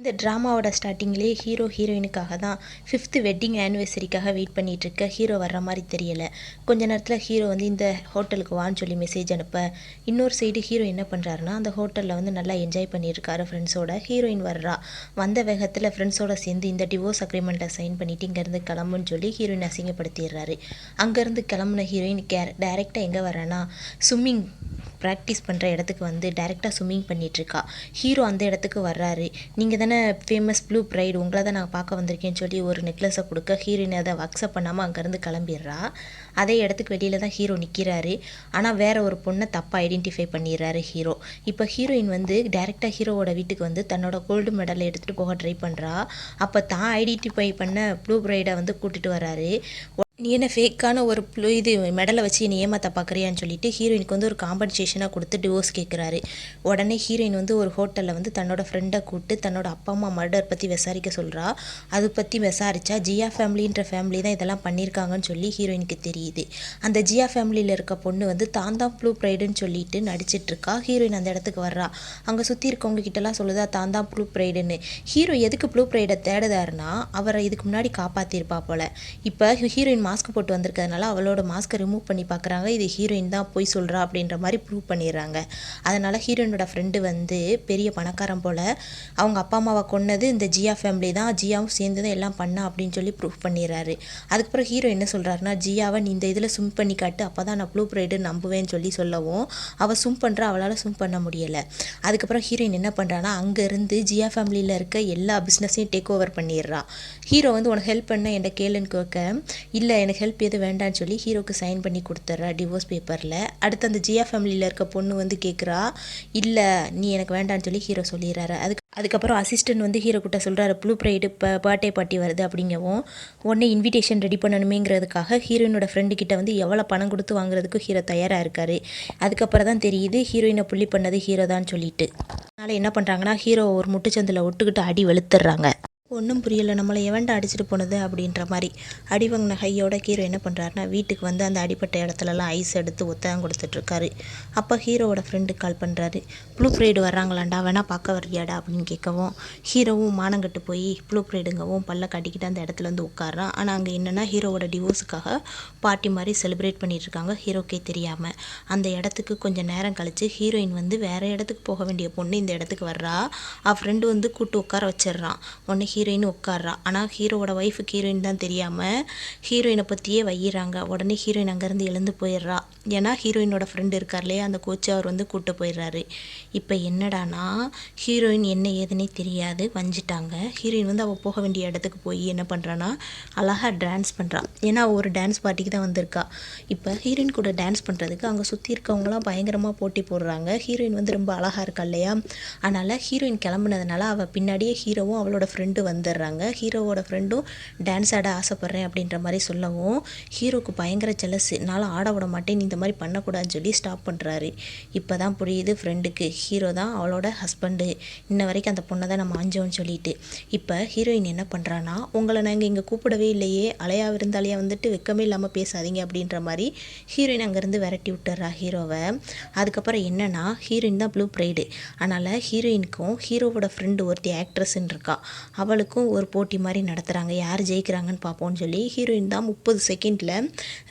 இந்த ட்ராமாவோட ஸ்டார்டிங்லேயே ஹீரோ ஹீரோயினுக்காக தான் ஃபிஃப்த்து வெட்டிங் ஆனிவர்சரிக்காக வெயிட் பண்ணிட்டு இருக்க ஹீரோ வர்ற மாதிரி தெரியலை. கொஞ்ச நேரத்தில் ஹீரோ வந்து இந்த ஹோட்டலுக்கு வான்னு சொல்லி மெசேஜ் அனுப்ப. இன்னொரு சைடு ஹீரோ என்ன பண்ணுறாருன்னா அந்த ஹோட்டலில் வந்து நல்லா என்ஜாய் பண்ணியிருக்காரு ஃப்ரெண்ட்ஸோட ஹீரோயின் வர்றா. வந்த வேகத்தில் ஃப்ரெண்ட்ஸோட சேர்ந்து இந்த டிவோர்ஸ் அக்ரிமெண்ட்டை சைன் பண்ணிட்டு இங்கேருந்து கிளம்புன்னு சொல்லி ஹீரோயின் அசிங்கப்படுத்திடுறாரு. அங்கேருந்து கிளம்புன ஹீரோயின் கே டேரெக்டாக எங்கே வரேன்னா ஸ்விம்மிங் ப்ராக்டிஸ் பண்ணுற இடத்துக்கு வந்து டேரெக்டாக ஸ்விம்மிங் பண்ணிகிட்ருக்கா ஹீரோ அந்த இடத்துக்கு வர்றாரு. நீங்கள் தானே ஃபேமஸ் ப்ளூ ப்ரைடு உங்களை தான் நான் பார்க்க வந்திருக்கேன்னு சொல்லி ஒரு நெக்லஸை கொடுக்க ஹீரோயின் அதை அக்செப்ட் பண்ணாமல் அங்கேருந்து கிளம்பிடுறா. அதே இடத்துக்கு வெளியில் தான் ஹீரோ நிற்கிறாரு ஆனால் வேற ஒரு பொண்ணை தப்பாக ஐடென்டிஃபை பண்ணிடுறாரு ஹீரோ இப்போ ஹீரோயின் வந்து டேரெக்டாக ஹீரோவோட வீட்டுக்கு வந்து தன்னோட கோல்டு மெடலை எடுத்துகிட்டு போக ட்ரை பண்ணுறா அப்போ தான் ஐடென்டிஃபை பண்ண ப்ளூ ப்ரைடை வந்து கூட்டிகிட்டு வராரு. நீ என்ன ஃபேக்கான ஒரு ப்ளூ இது மெடலை வச்சு நீ ஏமாத்த பார்க்குறியான்னு சொல்லிட்டு ஹீரோயினுக்கு வந்து ஒரு காம்பன்சேஷனாக கொடுத்து டிவோர்ஸ் கேட்குறாரு உடனே ஹீரோயின் வந்து ஒரு ஹோட்டலில் வந்து தன்னோட ஃப்ரெண்டை கூப்பிட்டு தன்னோட அப்பா அம்மா மர்டர் பற்றி விசாரிக்க சொல்கிறா அது பற்றி விசாரிச்சா ஜியா ஃபேமிலின்ற ஃபேமிலி தான் இதெல்லாம் பண்ணியிருக்காங்கன்னு சொல்லி ஹீரோயினுக்கு தெரியுது. அந்த ஜியா ஃபேமிலியில் இருக்க பொண்ணு வந்து தான் தான் ப்ளூ ப்ரைடுன்னு சொல்லிட்டு நடிச்சிட்டு இருக்கா. ஹீரோயின் அந்த இடத்துக்கு வர்றா. அங்கே சுற்றி இருக்கவங்க கிட்டலாம் சொல்லுதா தான் தான் ப்ளூ ப்ரைடுன்னு ஹீரோ எதுக்கு ப்ளூ ப்ரைடை தேடுதாருன்னா அவரை இதுக்கு முன்னாடி காப்பாற்றிருப்பா போல். இப்போ ஹீரோயின் மாஸ்க் போட்டு வந்திருக்கிறதுனால அவளோட மாஸ்க்கை ரிமூவ் பண்ணி பார்க்குறாங்க. இது ஹீரோயின் தான் போய் சொல்கிறா அப்படின்ற மாதிரி ப்ரூவ் பண்ணிடுறாங்க. அதனால் ஹீரோயினோட ஃப்ரெண்டு வந்து பெரிய பணக்காரன் போல் அவங்க அப்பா அம்மாவை கொன்னது இந்த ஜியா ஃபேமிலி தான். ஜியாவும் சேர்ந்து தான் எல்லாம் பண்ணா அப்படின்னு சொல்லி ப்ரூவ் பண்ணிடுறாரு. அதுக்கப்புறம் ஹீரோ என்ன சொல்கிறாருன்னா ஜியாவை நீ இந்த இதில் சும் பண்ணி காட்டு. அப்போ தான் நான் ப்ளூ ப்ரைடு நம்புவேன்னு சொல்லி சொல்லவும் அவள் சும் பண்ணுறா அவளால் சும் பண்ண முடியலை. அதுக்கப்புறம் ஹீரோயின் என்ன பண்ணுறான்னா அங்கேருந்து ஜியா ஃபேமிலியில் இருக்க எல்லா பிஸ்னஸையும் டேக் ஓவர் பண்ணிடுறா. ஹீரோ வந்து உனக்கு ஹெல்ப் பண்ண என்கிட்ட கேளுன்னு கேட்க இல்லை எனக்கு ஹெல்ப் எதுவும் வேண்டாம்னு சொல்லி ஹீரோக்கு சைன் பண்ணி கொடுத்துட்றா டிவோர்ஸ் பேப்பரில் அடுத்து அந்த ஜியா ஃபேமிலியில் இருக்க பொண்ணு வந்து கேட்குறா இல்லை நீ எனக்கு வேண்டான்னு சொல்லி ஹீரோ சொல்லிடுறாரு. அதுக்கு அதுக்கப்புறம் அசிஸ்டன்ட் வந்து ஹீரோ கிட்ட சொல்கிறாரு ப்ளூ ப்ரைடு இப்போ பர்த்டே பார்ட்டி வருது அப்படிங்கவும் உடனே இன்விடேஷன் ரெடி பண்ணணுமேங்கிறதுக்காக ஹீரோயினோட ஃப்ரெண்டு கிட்ட வந்து எவ்வளோ பணம் கொடுத்து வாங்குறதுக்கு ஹீரோ தயாராக இருக்காரு. அதுக்கப்புறம் தான் தெரியுது ஹீரோயினை புள்ளி பண்ணது ஹீரோ தான் சொல்லிட்டு. அதனால் என்ன பண்ணுறாங்கன்னா ஹீரோ ஒரு முட்டுச்சந்தில் ஒட்டுக்கிட்டு அடி வெளுத்துடுறாங்க. ஒன்றும் புரியலை. நம்மளை எவன்டா அடிச்சிட்டு போனது அப்படின்ற மாதிரி. அடி வாங்கின ஹையோட ஹீரோ என்ன பண்ணுறாருனா வீட்டுக்கு வந்து அந்த அடிப்பட்ட இடத்துலலாம் ஐஸ் எடுத்து ஒத்தகம் கொடுத்துட்ருக்காரு. அப்போ ஹீரோவோட ஃப்ரெண்டுக்கு கால் பண்ணுறாரு ப்ளூ ப்ரைடு வர்றாங்களாண்டா? வேணா பார்க்க வர்றியாடா? அப்படின்னு கேட்கவும் ஹீரோவும் மானங்கட்டு போய் ப்ளூ ப்ரைடுங்கவும் பல்ல கட்டிக்கிட்டு அந்த இடத்துல வந்து உட்காரான் ஆனால் அங்கே என்னென்னா ஹீரோவோட டிவோர்ஸுக்காக பார்ட்டி மாதிரி செலிப்ரேட் பண்ணிட்டுருக்காங்க ஹீரோக்கே தெரியாமல் அந்த இடத்துக்கு கொஞ்சம் நேரம் கழித்து ஹீரோயின் வந்து வேறு இடத்துக்கு போக வேண்டிய பொண்ணு இந்த இடத்துக்கு வர்றா. அவள் ஃப்ரெண்டு வந்து கூட்டு உட்கார வச்சிடுறான். உடனே ஹீரோயின் உட்கார்றா. ஆனால் ஹீரோவோட ஒய்ஃபுக்கு ஹீரோயின் தான் தெரியாமல் ஹீரோயினை பற்றியே வையிறாங்க. உடனே ஹீரோயின் அங்கேருந்து எழுந்து போயிடுறா. ஏன்னா ஹீரோயினோட ஃப்ரெண்டு இருக்கார் இல்லையா? அந்த கோச்சு அவர் வந்து கூப்பிட்டு போயிடுறாரு. இப்போ என்னடானா ஹீரோயின் என்ன ஏதுன்னே தெரியாது. வஞ்சிட்டாங்க. ஹீரோயின் வந்து அவள் போக வேண்டிய இடத்துக்கு போய் என்ன பண்ணுறான்னா அழகாக டான்ஸ் பண்ணுறா ஏன்னா அவள் ஒரு டான்ஸ் பார்ட்டிக்கு தான் வந்திருக்கா. இப்போ ஹீரோயின் கூட டான்ஸ் பண்ணுறதுக்கு அங்கே சுற்றி இருக்கவங்களாம் பயங்கரமாக போட்டி போடுறாங்க. ஹீரோயின் வந்து ரொம்ப அழகாக இருக்கா இல்லையா? அதனால் ஹீரோயின் கிளம்புனதுனால அவள் பின்னாடியே ஹீரோவும் அவளோட ஃப்ரெண்டு வந்துடுறாங்க. ஹீரோவோட ஃப்ரெண்டும் டான்ஸ் ஆட ஆசைப்பட்றேன் அப்படின்ற மாதிரி சொல்லவும் ஹீரோக்கு பயங்கர ஜெலஸு என்னால் ஆட விட மாட்டேன். இந்த மாதிரி பண்ணக்கூடாதுன்னு சொல்லி ஸ்டாப் பண்ணுறாரு இப்போ தான் புரியுது ஃப்ரெண்டுக்கு ஹீரோ தான் அவளோட ஹஸ்பண்டு இன்ன வரைக்கும் அந்த பொண்ணை தான் நம்ம ஆஞ்சோன்னு சொல்லிட்டு. இப்போ ஹீரோயின் என்ன பண்ணுறான்னா உங்களை நாங்கள் இங்கே கூப்பிடவே இல்லையே. அலையா விருந்தாலையாக வந்துட்டு வெக்கமே இல்லாமல் பேசாதீங்க அப்படின்ற மாதிரி ஹீரோயின் அங்கேருந்து விரட்டி விட்டுறா ஹீரோவை. அதுக்கப்புறம் என்னன்னா ஹீரோயின் தான் ப்ளூ ப்ரைடு அதனால் ஹீரோயினுக்கும் ஹீரோவோட ஃப்ரெண்டு ஒருத்தி ஆக்ட்ரஸ்ன்னு இருக்கா. அவளுக்கும் ஒரு போட்டி மாதிரி நடத்துகிறாங்க யார் ஜெயிக்கிறாங்கன்னு பார்ப்போம்னு சொல்லி ஹீரோயின் தான் முப்பது செகண்டில்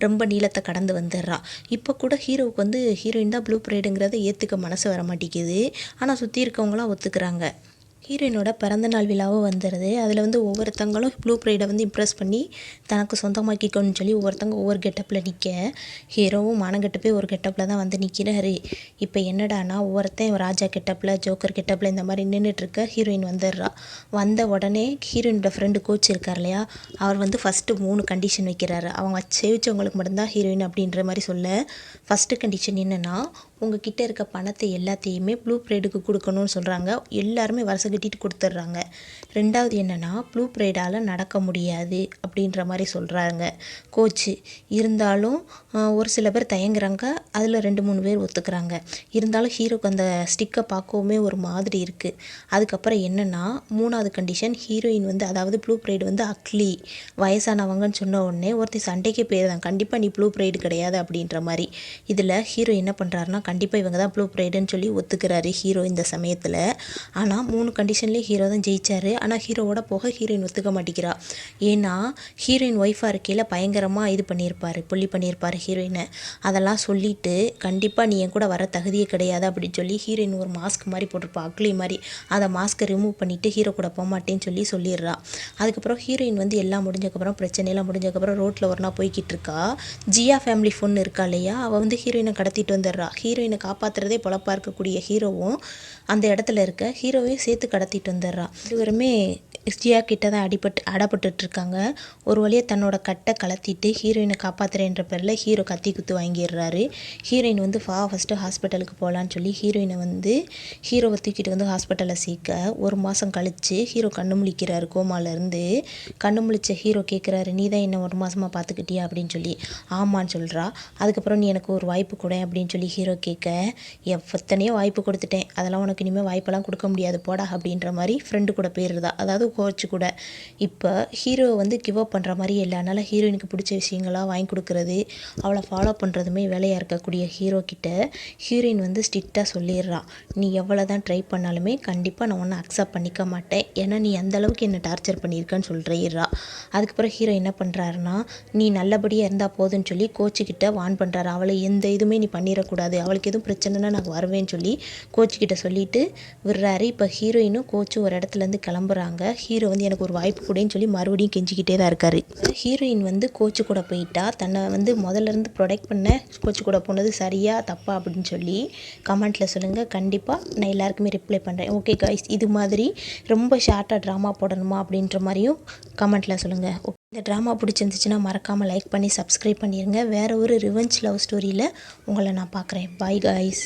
ரொம்ப நீளத்தை கடந்து வந்துடுறா. இப்போ கூட ஹீரோவுக்கு வந்து ஹீரோயின் தான் ப்ளூ ப்ரைடுங்கிறத ஏற்றுக்க மனசு வர மாட்டேங்குது ஆனால் சுற்றி இருக்கவங்களாம் ஒத்துக்கிறாங்க. ஹீரோயினோட பிறந்தநாள் விழாவும் வந்துடுது அதில் வந்து ஒவ்வொருத்தங்களும் ப்ளூ ப்ரைடை வந்து இம்ப்ரெஸ் பண்ணி தனக்கு சொந்தமாக்கிக்கணும்னு சொல்லி ஒவ்வொருத்தங்க ஒவ்வொரு கெட்டப்பில் நிற்க ஹீரோவும் மானங்கெட்டு போய் ஒரு கெட்டப்பில் தான் வந்து நிற்கிறாரு இப்போ என்னடானா ஒவ்வொருத்தன் ராஜா கெட்டப்பில் ஜோக்கர் கெட்டப்பில் இந்த மாதிரி நின்றுட்டுருக்க ஹீரோயின் வந்துடுறா. வந்த உடனே ஹீரோயினோட ஃப்ரெண்டு கோச் இருக்கார் இல்லையா அவர் வந்து ஃபஸ்ட்டு மூணு கண்டிஷன் வைக்கிறாரு. அவங்க சேவிச்சவங்களுக்கு மட்டும்தான் ஹீரோயின் அப்படின்ற மாதிரி சொல்ல ஃபஸ்ட்டு கண்டிஷன் என்னென்னா உங்ககிட்ட இருக்க பணத்தை எல்லாத்தையுமே ப்ளூ ப்ரைடுக்கு கொடுக்கணும்னு சொல்கிறாங்க எல்லாருமே வருஷம் கட்டிட்டு கொடுத்துட்றாங்க. ரெண்டாவது என்னென்னா ப்ளூ ப்ரைடால் நடக்க முடியாது அப்படின்ற மாதிரி சொல்கிறாங்க கோச்சு இருந்தாலும் ஒரு சில பேர் தயங்குறாங்க. அதில் ரெண்டு மூணு பேர் ஒத்துக்கிறாங்க. இருந்தாலும் ஹீரோக்கு அந்த ஸ்டிக்கை பார்க்கவுமே ஒரு மாதிரி இருக்குது அதுக்கப்புறம் என்னென்னா மூணாவது கண்டிஷன் ஹீரோயின் வந்து அதாவது ப்ளூ ப்ரைடு வந்து அக்லி வயசானவங்கன்னு சொன்ன உடனே ஒருத்தர் சண்டைக்கு போயிருந்தான் கண்டிப்பாக நீ ப்ளூ ப்ரைடு கிடையாது அப்படின்ற மாதிரி. இதில் ஹீரோ என்ன பண்ணுறாருன்னா கண்டிப்பாக இவங்க தான் ப்ளூ ப்ரைடுன்னு சொல்லி ஒத்துக்கிறாரு ஹீரோ இந்த சமயத்தில். ஆனால் மூணு கண்டிஷன்லேயும் ஹீரோ தான் ஜெயிச்சாரு. ஆனால் ஹீரோவோட போக ஹீரோயின் ஒத்துக்க மாட்டேங்கிறா. ஏன்னா ஹீரோயின் ஒய்ஃபாக இருக்கையில் பயங்கரமாக இது பண்ணியிருப்பார் புள்ளி பண்ணியிருப்பார் ஹீரோயினை அதெல்லாம் சொல்லிட்டு கண்டிப்பாக நீ என் கூட வர தகுதியே கிடையாது அப்படின்னு சொல்லி ஹீரோயின் ஒரு மாஸ்க் மாதிரி போட்டிருப்பா அக்லி மாதிரி. அதை மாஸ்க்கை ரிமூவ் பண்ணிவிட்டு ஹீரோ கூட போக மாட்டேன்னு சொல்லி சொல்லிடுறா. அதுக்கப்புறம் ஹீரோயின் வந்து எல்லாம் முடிஞ்சக்கப்புறம் பிரச்சனையெல்லாம் முடிஞ்சக்கப்புறம் ரோட்டில் ஒரு நாள் போய்கிட்டு இருக்கா. ஜியா ஃபேமிலி ஃபோன் இருக்கா இல்லையா? அவள் வந்து ஹீரோயினை கடத்திட்டு வந்துடுறா. ஹீரோ காப்பாற்றுறதே பொழப்பாக இருக்கக்கூடிய ஹீரோவும் அந்த இடத்துல இருக்க ஹீரோவையும் சேர்த்து கடத்திட்டு வந்துடுறா. இருவருமே ஜியா கிட்ட தான் அடிபட்டு அடப்பட்டு இருக்காங்க ஒரு வழியாக தன்னோட கட்டை கலத்திட்டு ஹீரோயினை காப்பாற்றுறேன்ற பேரில் ஹீரோ கத்தி குத்து வாங்கிடுறாரு. ஹீரோயின் வந்து ஃபா ஃபஸ்ட்டு ஹாஸ்பிட்டலுக்கு போகலான்னு சொல்லி ஹீரோயினை வந்து ஹீரோவை தூக்கிட்டு வந்து ஹாஸ்பிட்டலில் சேர்க்க ஒரு மாதம் கழித்து ஹீரோ கண்ணு முழிக்கிறாரு கோமாலேருந்து கண்ணு முழிச்ச ஹீரோ கேட்குறாரு நீ தான் என்ன ஒரு மாதமாக பார்த்துக்கிட்டியா அப்படின்னு சொல்லி. ஆமான்னு சொல்கிறா அதுக்கப்புறம் நீ எனக்கு ஒரு வாய்ப்பு கூட அப்படின்னு சொல்லி ஹீரோ கே கேட்க எத்தனையோ வாய்ப்பு கொடுத்துட்டேன். அதெல்லாம் உனக்கு இனிமேல் வாய்ப்பெல்லாம் கொடுக்க முடியாது. போடா அப்படின்ற மாதிரி ஃப்ரெண்டு கூட போயிடுறதா அதாவது கோச் கூட. இப்போ ஹீரோவை வந்து கிவ் அப் பண்ணுற மாதிரி இல்லை. அதனால் ஹீரோயினுக்கு பிடிச்ச விஷயங்களாக வாங்கி கொடுக்குறது அவளை ஃபாலோ பண்ணுறதுமே வேலையாக இருக்கக்கூடிய ஹீரோ கிட்ட ஹீரோயின் வந்து ஸ்ட்ரிக்டாக சொல்லிடுறா. நீ எவ்வளோ தான் ட்ரை பண்ணாலுமே கண்டிப்பாக நான் ஒன்றும் அக்செப்ட் பண்ணிக்க மாட்டேன். ஏன்னா நீ அந்த அளவுக்கு என்னை டார்ச்சர் பண்ணியிருக்கேன்னு சொல்கிறா அதுக்கப்புறம் ஹீரோ என்ன பண்ணுறாருன்னா நீ நல்லபடியாக இருந்தால் போதும்னு சொல்லி கோச்சுக்கிட்ட வான் பண்ணுறாரு அவளை எந்த இதுவுமே நீ பண்ணிடக்கூடாது. அவளுக்கு எதுவும் பிரச்சனைனா நான் வருவேன்னு சொல்லி கோச்சுக்கிட்ட சொல்லிட்டு விடுறாரு. இப்போ ஹீரோயினும் கோச்சும் ஒரு இடத்துலேருந்து கிளம்புறாங்க. ஹீரோ வந்து எனக்கு ஒரு வாய்ப்பு கூடன்னு சொல்லி மறுபடியும் கெஞ்சிக்கிட்டே தான் இருக்காரு. ஹீரோயின் வந்து கோச்சு கூட போயிட்டா தன்னை வந்து முதல்ல இருந்து ப்ரொடெக்ட் பண்ண கோச்சு கூட போனது சரியா தப்பா அப்படின்னு சொல்லி கமெண்ட்டில் சொல்லுங்கள் கண்டிப்பாக நான் எல்லாருக்குமே ரிப்ளை பண்ணுறேன் ஓகே கைஸ் இது மாதிரி ரொம்ப ஷார்ட்டாக ட்ராமா போடணுமா அப்படின்ற மாதிரியும் கமெண்ட்டில் சொல்லுங்கள் இந்த ட்ராமா பிடிச்சிருந்துச்சுன்னா மறக்காமல் லைக் பண்ணி சப்ஸ்கிரைப் பண்ணிடுங்க வேறு ஒரு ரிவெஞ்ச் லவ் ஸ்டோரியில் உங்களை நான் பார்க்குறேன். Bye guys